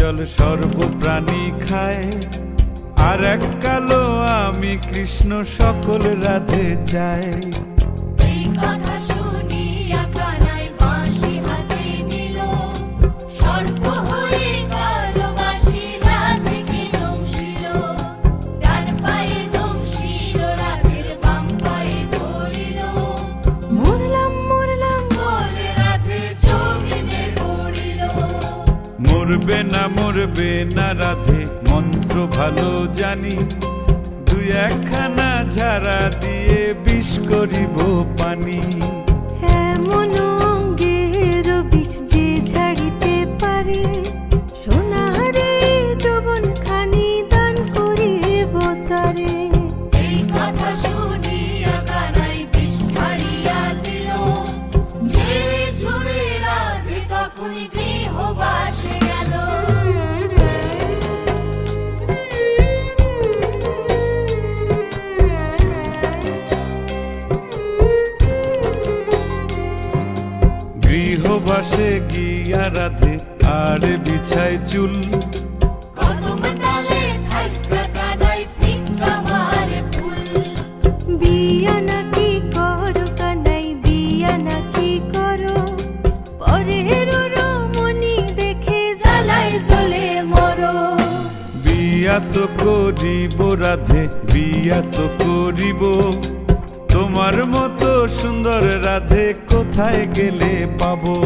জল সর্বপ্রাণী খায়। আর এক কালো আমি কৃষ্ণ সকল রাধে চাই। মরবে না মরবে না রাধে, মন্ত্র ভালো জানি। দুই একখানা ঝাড়া দিয়ে বিষ করিব পানি। এমন অঙ্গের বিষ যে ঝাড়িতে পারে গৃহবাসে গিয়া রাধে আর বিছায় চুল। বিয়া তো করিব রাধে বিয়া তো করিব। তোমার মতো সুন্দর রাধে কোথায় গেলে পাবো?